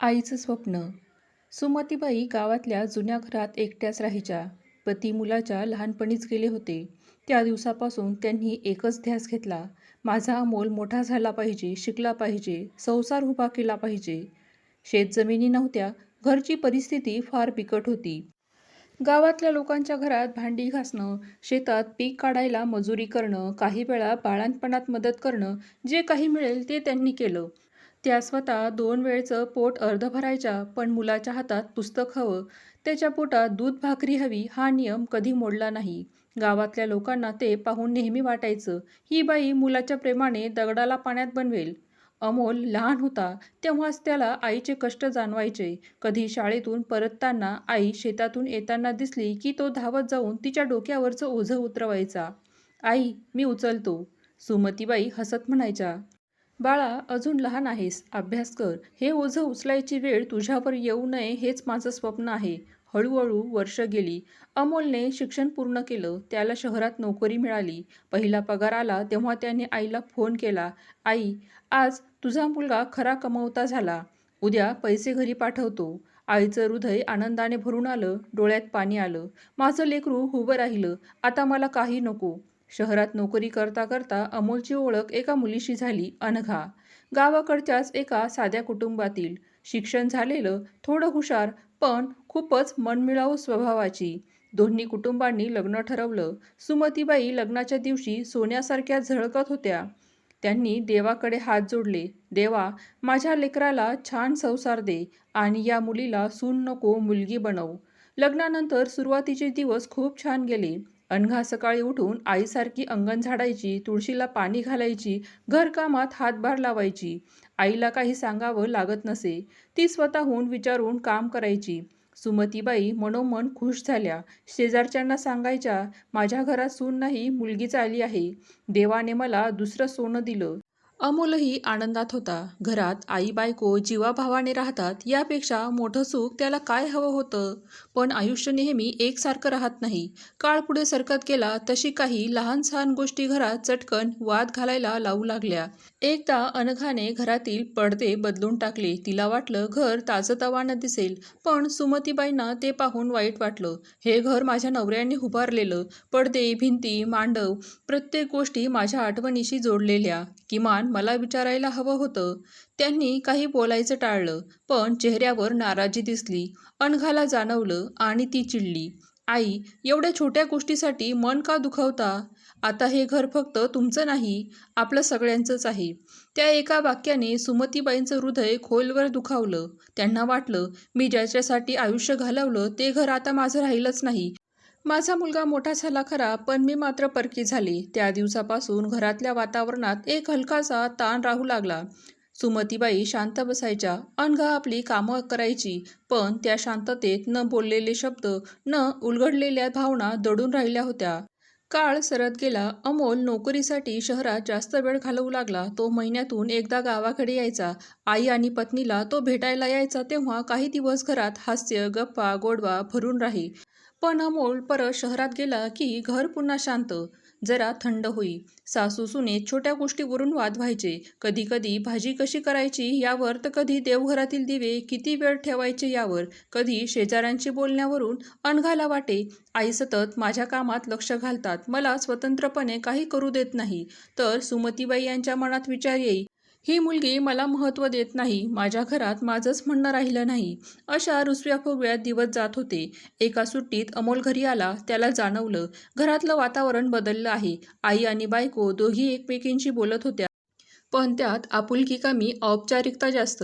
आईचं स्वप्न. सुमतीबाई गावातल्या जुन्या घरात एकट्याच राहायच्या. पती मुलाच्या लहानपणीच गेले होते. त्या दिवसापासून त्यांनी एकच ध्यास घेतला. माझा अमोल मोठा झाला पाहिजे शिकला पाहिजे संसार उभा केला पाहिजे. शेतजमिनी नव्हत्या. घरची परिस्थिती फार बिकट होती. गावातल्या लोकांच्या घरात भांडी घासणं शेतात पीक काढायला मजुरी करणं काही वेळा बाळांपणात मदत करणं जे काही मिळेल ते त्यांनी केलं. त्या स्वतः दोन वेळचं पोट अर्ध भरायच्या पण मुलाच्या हातात पुस्तक हवं. त्याच्या पोटात दूध भाकरी हवी हा नियम कधी मोडला नाही. गावातल्या लोकांना ते पाहून नेहमी वाटायचं ही बाई मुलाच्या प्रेमाने दगडाला पाण्यात बनवेल. अमोल लहान होता तेव्हाच त्याला आईचे कष्ट जाणवायचे. कधी शाळेतून परतताना आई शेतातून येताना दिसली की तो धावत जाऊन तिच्या डोक्यावरचं ओझं उतरवायचा. आई मी उचलतो. सुमतीबाई हसत म्हणायच्या. बाळा अजून लहान आहेस. अभ्यास कर. हे ओझं उचलायची वेळ तुझ्यावर येऊ नये हेच माझं स्वप्न आहे. हळूहळू वर्ष गेली. अमोलने शिक्षण पूर्ण केलं. त्याला शहरात नोकरी मिळाली. पहिला पगार आला तेव्हा त्याने आईला फोन केला. आई आज तुझा मुलगा खरा कमवता झाला. उद्या पैसे घरी पाठवतो. आईचं हृदय आनंदाने भरून आलं. डोळ्यात पाणी आलं. माझं लेकरू उभं राहिलं. आता मला काही नको. शहरात नोकरी करता करता अमोलची ओळख एका मुलीशी झाली अनघा. गावाकडच्याच एका साध्या कुटुंबातील. शिक्षण झालेलं थोडं हुशार पण खूपच मनमिळावू स्वभावाची. दोन्ही कुटुंबांनी लग्न ठरवलं. सुमतीबाई लग्नाच्या दिवशी सोन्यासारख्या झळकत होत्या. त्यांनी देवाकडे हात जोडले देवा माझ्या लेकराला छान संसार दे आणि या मुलीला सून नको मुलगी बनव. लग्नानंतर सुरुवातीचे दिवस खूप छान गेले. अनघा सकाळी उठून आईसारखी अंगण झाडायची तुळशीला पाणी घालायची घरकामात हातभार लावायची. आईला काही सांगावं लागत नसे. ती स्वतःहून विचारून काम करायची. सुमतीबाई मनोमन खुश झाल्या. शेजारच्यांना सांगायच्या माझ्या घरात सून नाही मुलगीच आली आहे. देवाने मला दुसरं सोनं दिलं. अमोलही आनंदात होता. घरात आई बायको जीवाभावाने राहतात यापेक्षा मोठं सुख त्याला काय हवं होतं? पण आयुष्य नेहमी एकसारखं राहत नाही. काळ पुढे सरकत गेला तशी काही लहान सहान गोष्टी घरात चटकन वाद घालायला लावू लागल्या. एकदा अनघाने घरातील पडदे बदलून टाकले. तिला वाटलं घर ताजतवानं दिसेल पण सुमतीबाईंना ते पाहून वाईट वाटलं. हे घर माझ्या नवऱ्याने उभारलेलं. पडदे भिंती मांडव प्रत्येक गोष्टी माझ्या आठवणीशी जोडलेल्या. किमान मला विचारायला हवं होतं. त्यांनी काही बोलायचं टाळलं पण चेहऱ्यावर नाराजी दिसली. अणघाला जाणवलं आणि ती चिडली. आई एवढ्या छोट्या गोष्टीसाठी मन का दुखवता? आता हे घर फक्त तुमचं नाही आपलं सगळ्यांचंच आहे. त्या एका वाक्याने सुमतीबाईंचं हृदय खोलवर दुखावलं. त्यांना वाटलं मी ज्याच्यासाठी आयुष्य घालवलं ते घर आता माझं राहिलंच नाही. माझा मुलगा मोठा झाला खरा पण मी मात्र परकी झाली. त्या दिवसापासून घरातल्या वातावरणात एक हलकासा ताण राहू लागला. सुमतीबाई शांत बसायच्या. अनघा आपली कामं करायची पण त्या शांततेत न बोललेले शब्द न उलगडलेल्या भावना दडून राहिल्या होत्या. काळ सरत गेला. अमोल नोकरीसाठी शहरात जास्त वेळ घालवू लागला. तो महिन्यातून एकदा गावाकडे यायचा. आई आणि पत्नीला तो भेटायला यायचा तेव्हा काही दिवस घरात हास्य गप्पा गोडवा भरून राही. पण अमोल परत शहरात गेला की घर पुन्हा शांत. जरा थंड होई. सासू सुने छोट्या गोष्टीवरून वाद व्हायचे. कधी कधी भाजी कशी करायची यावर तर कधी देवघरातील दिवे किती वेळ ठेवायचे यावर कधी शेजाऱ्यांची बोलण्यावरून अनघाला वाटे. आई सतत माझ्या कामात लक्ष घालतात. मला स्वतंत्रपणे काही करू देत नाही. तर सुमतीबाई यांच्या मनात विचार येई ही मुलगी मला महत्त्व देत नाही माझ्या घरात माझंच म्हणणं राहिलं नाही. अशा रुसव्या फुगव्यात दिवस जात होते. एका सुट्टीत अमोल घरी आला त्याला जाणवलं घरातलं वातावरण बदललं आहे. आई आणि बायको दोघी एकमेकींशी बोलत होत्या. पण त्यात आपुलकी कमी औपचारिकता जास्त.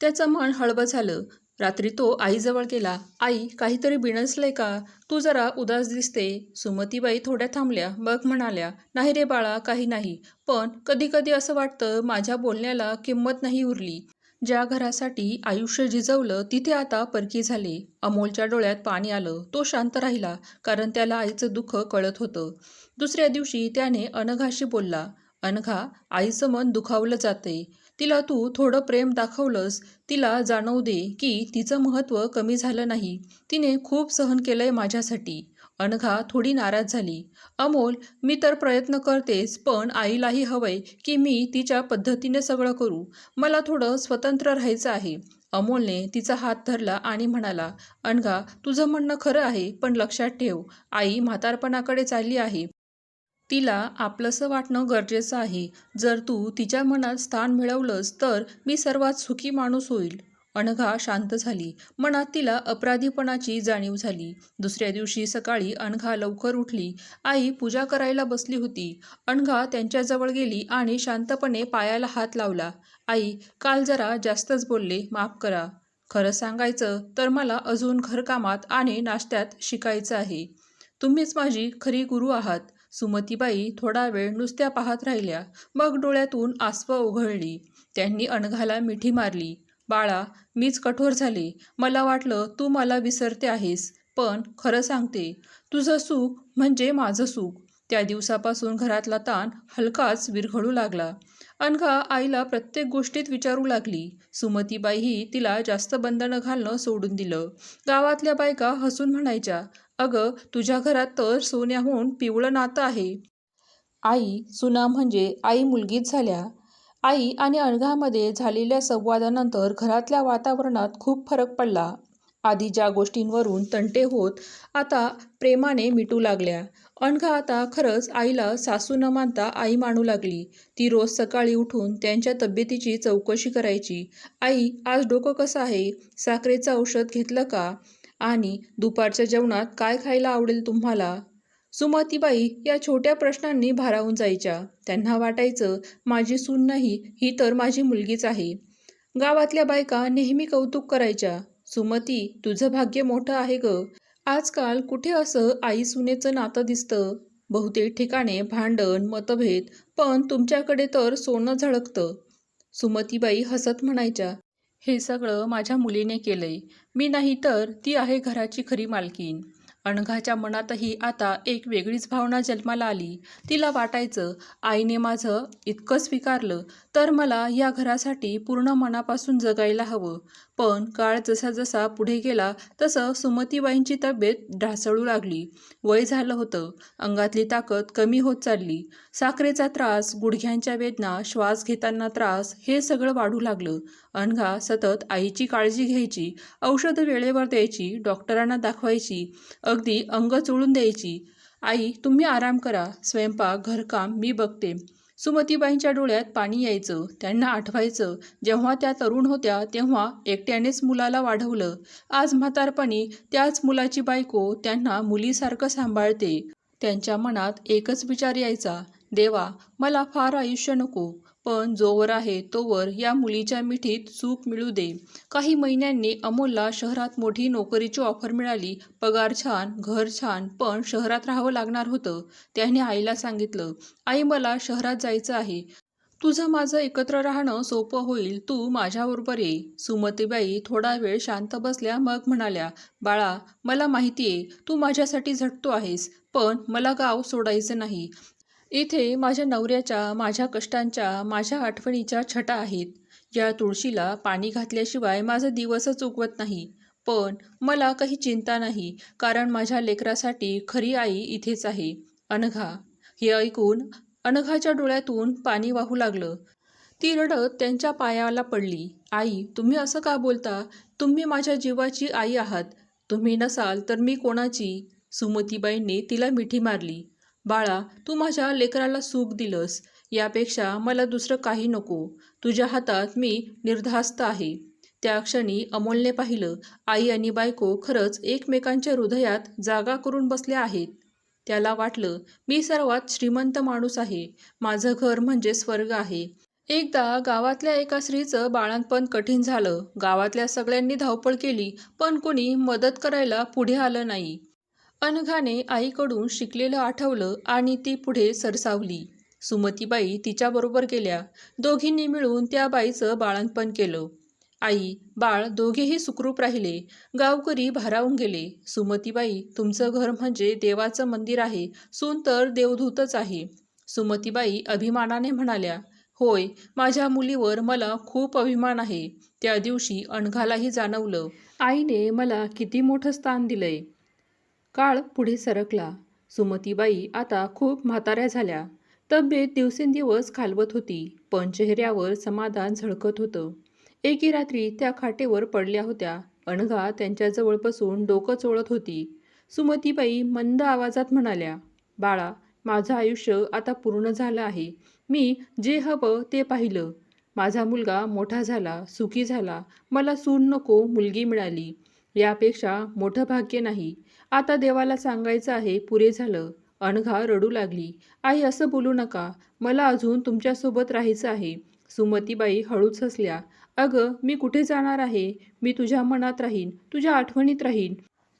त्याचं मन हळवं झालं. रात्री तो आईजवळ गेला. आई काहीतरी बिणसलंय का? तू जरा उदास दिसते. सुमतीबाई थोड्या थांबल्या. मग म्हणाल्या नाही रे बाळा काही नाही. पण कधी कधी असं वाटतं माझ्या बोलण्याला किंमत नाही उरली. ज्या घरासाठी आयुष्य झिजवलं तिथे आता परकी झाले. अमोलच्या डोळ्यात पाणी आलं. तो शांत राहिला कारण त्याला आईचं दुःख कळत होतं. दुसऱ्या दिवशी त्याने अनघाशी बोलला अनघा आईचं मन दुखावलं जाते तिला तू थोडं प्रेम दाखवलंस तिला जाणवू दे की तिचं महत्त्व कमी झालं नाही. तिने खूप सहन केलंय माझ्यासाठी. अनघा थोडी नाराज झाली. अमोल मी तर प्रयत्न करतेच पण आईलाही हवंय की मी तिच्या पद्धतीने सगळं करू. मला थोडं स्वतंत्र राहायचं आहे. अमोलने तिचा हात धरला आणि म्हणाला अनघा तुझं म्हणणं खरं आहे पण लक्षात ठेव. आई म्हातारपणाकडे चालली आहे. तिला आपलंसं वाटणं गरजेचं आहे. जर तू तिच्या मनात स्थान मिळवलंस तर मी सर्वात सुखी माणूस होईल. अनघा शांत झाली. मनात तिला अपराधीपणाची जाणीव झाली. दुसऱ्या दिवशी सकाळी अनघा लवकर उठली. आई पूजा करायला बसली होती. अनघा त्यांच्याजवळ गेली आणि शांतपणे पायाला हात लावला. आई काल जरा जास्तच बोलले माफ करा. खरं सांगायचं तर मला अजून घरकामात आणि नाश्त्यात शिकायचं आहे. तुम्हीच माझी खरी गुरु आहात. सुमतीबाई थोडा वेळ नुसत्या पाहत राहिल्या. मग डोळ्यातून आसवं उघळली. त्यांनी अणघाला मिठी मारली. बाळा मीच कठोर झाले. मला वाटलं तू मला विसरते आहेस पण खरं सांगते तुझं सुख म्हणजे माझं सुख. त्या दिवसापासून घरातला ताण हलकाच विरघळू लागला. अनघा आईला प्रत्येक गोष्टीत विचारू लागली. सुमतीबाईही तिला जास्त बंधनं घालणं सोडून दिलं. गावातल्या बायका हसून म्हणायच्या अगं तुझ्या घरात तर सोन्याहून पिवळं नातं आहे. आई सुना म्हणजे आई मुलगीच झाल्या. आई आणि अनघामध्ये झालेल्या संवादानंतर घरातल्या वातावरणात खूप फरक पडला. आधी ज्या गोष्टींवरून तंटे होत आता प्रेमाने मिटू लागल्या. अणघा आता खरंच आईला सासू न मानता आई मानू लागली. ती रोज सकाळी उठून त्यांच्या तब्येतीची चौकशी करायची. आई आज डोकं कसं आहे? साखरेचं औषध घेतलं का? आणि दुपारच्या जेवणात काय खायला आवडेल तुम्हाला? सुमतीबाई या छोट्या प्रश्नांनी भारावून जायच्या. त्यांना वाटायचं माझी सून नाही ही तर माझी मुलगीच आहे. गावातल्या बायका नेहमी कौतुक करायच्या. सुमती तुझं भाग्य मोठं आहे ग. आजकाल कुठे असं आई सुनेचं नातं दिसतं? बहुतेक ठिकाणे भांडण मतभेद पण तुमच्याकडे तर सोनं झळकतं. सुमतीबाई हसत म्हणायच्या हे सगळं माझ्या मुलीने केलंय. मी नाही तर ती आहे घराची खरी मालकीन अणघाच्या मनातही आता एक वेगळीच भावना जन्माला आली. तिला वाटायचं आईने माझं इतकं स्वीकारलं तर मला या घरासाठी पूर्ण मनापासून जगायला हवं. पण काळ जसा जसा पुढे गेला तसं सुमतीबाईंची तब्येत ढासळू लागली. वय झालं होतं. अंगातली ताकद कमी होत चालली. साखरेचा त्रास गुडघ्यांच्या वेदना श्वास घेताना त्रास हे सगळं वाढू लागलं. अनघा सतत आईची काळजी घ्यायची औषधं वेळेवर द्यायची डॉक्टरांना दाखवायची अगदी अंग चोळून द्यायची. आई तुम्ही आराम करा स्वयंपाक घरकाम मी बघते. सुमतीबाईंच्या डोळ्यात पाणी यायचं त्यांना आठवायचं. जेव्हा त्या तरुण होत्या तेव्हा एकट्यानेच मुलाला वाढवलं. आज म्हातारपणी त्याच मुलाची बायको त्यांना मुलीसारखं सांभाळते. त्यांच्या मनात एकच विचार यायचा देवा मला फार आयुष्य नको. पण जोवर आहे तोवर या मुलीच्या मिठीत चूक मिळू दे. काही महिन्यांनी अमोलला शहरात मोठी नोकरीची ऑफर मिळाली. पगार छान घर छान पण शहरात राहावं लागणार होतं. त्याने आईला सांगितलं आई मला शहरात जायचं आहे. तुझं माझं एकत्र राहणं सोपं होईल. तू माझ्याबरोबर ये. सुमतीबाई थोडा वेळ शांत बसल्या मग म्हणाल्या बाळा मला माहिती आहे तू माझ्यासाठी झटतो आहेस पण मला गाव सोडायचं नाही. इथे माझ्या नवऱ्याच्या माझ्या कष्टांच्या माझ्या आठवणीच्या छटा आहेत. या तुळशीला पाणी घातल्याशिवाय माझा दिवसच उगवत नाही. पण मला काही चिंता नाही कारण माझ्या लेकरासाठी खरी आई इथेच आहे. अनघा हे ऐकून अनघाच्या डोळ्यातून पाणी वाहू लागलं. ती रडत त्यांच्या पायाला पडली. आई तुम्ही असं का बोलता? तुम्ही माझ्या जीवाची आई आहात. तुम्ही नसाल तर मी कोणाची? सुमतीबाईंनी तिला मिठी मारली. बाळा तू माझ्या लेकराला सुख दिलंस. यापेक्षा मला दुसरं काही नको. तुझ्या हातात मी निर्धास्त आहे. त्या क्षणी अमोलने पाहिलं आई आणि बायको खरंच एकमेकांच्या हृदयात जागा करून बसल्या आहेत. त्याला वाटलं मी सर्वात श्रीमंत माणूस आहे. माझं घर म्हणजे स्वर्ग आहे. एकदा गावातल्या एका स्त्रीचं बाळंतपण कठीण झालं. गावातल्या सगळ्यांनी धावपळ केली पण कोणी मदत करायला पुढे आलं नाही. अनघाने आईकडून शिकलेलं आठवलं आणि ती पुढे सरसावली. सुमतीबाई तिच्याबरोबर गेल्या. दोघींनी मिळून त्या बाईचं बाळणपण केलं. आई बाळ दोघेही सुखरूप राहिले. गावकरी भारावून गेले. सुमतीबाई तुमचं घर म्हणजे देवाचं मंदिर आहे. सून तर देवदूतच आहे. सुमतीबाई अभिमानाने म्हणाल्या होय माझ्या मुलीवर मला खूप अभिमान आहे. त्या दिवशी अणघालाही जाणवलं. आईने मला किती मोठं स्थान दिलंय. काळ पुढे सरकला. सुमतीबाई आता खूप म्हाताऱ्या झाल्या. तब्येत दिवसेंदिवस खालवत होती. पण चेहऱ्यावर समाधान झळकत होतं. एके रात्री त्या खाटेवर पडल्या होत्या. अणगा त्यांच्याजवळ बसून डोकं चोळत होती. सुमतीबाई मंद आवाजात म्हणाल्या बाळा माझं आयुष्य आता पूर्ण झालं आहे. मी जे हवं ते पाहिलं. माझा मुलगा मोठा झाला सुखी झाला. मला सून नको मुलगी मिळाली. यापेक्षा मोठं भाग्य नाही. आता देवाला सांगायचं आहे पुरे झालं. अनघा रडू लागली. आई असं बोलू नका. मला अजून तुमच्यासोबत राहायचं आहे. सुमतीबाई हळूच हसल्या. अगं मी कुठे जाणार आहे? मी तुझ्या मनात राहीन तुझ्या आठवणीत राहीन.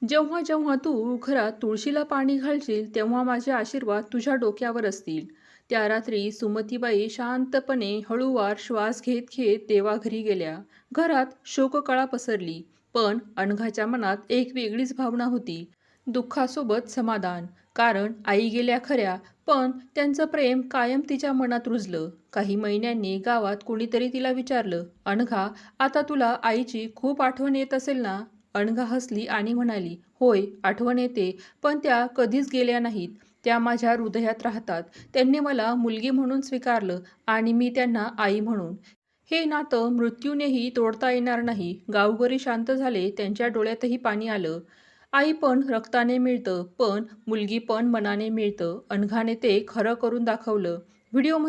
जेव्हा जेव्हा तू घरात तुळशीला पाणी घालशील तेव्हा माझे आशीर्वाद तुझ्या डोक्यावर असतील. त्या रात्री सुमतीबाई शांतपणे हळूवार श्वास घेत घेत देवाघरी गेल्या. घरात शोककळा पसरली. पण अनघाच्या मनात एक वेगळीच भावना होती. दुःखासोबत समाधान. कारण आई गेल्या खऱ्या पण त्यांचं प्रेम कायम तिच्या मनात रुजलं. काही महिन्यांनी गावात कुणीतरी तिला विचारलं अणघा आता तुला आईची खूप आठवण येत असेल ना? अणघा हसली आणि म्हणाली होय आठवण येते पण त्या कधीच गेल्या नाहीत. त्या माझ्या हृदयात राहतात. त्यांनी मला मुलगी म्हणून स्वीकारलं आणि मी त्यांना आई म्हणून. हे नातं मृत्यूनेही तोडता येणार नाही. गावगरी शांत झाले त्यांच्या डोळ्यातही पाणी आलं. आई पण रक्ताने मिळतं पण मुलगी पण मनाने मिळतं अनघाने ते खरं करून दाखवलं. व्हिडिओमध्ये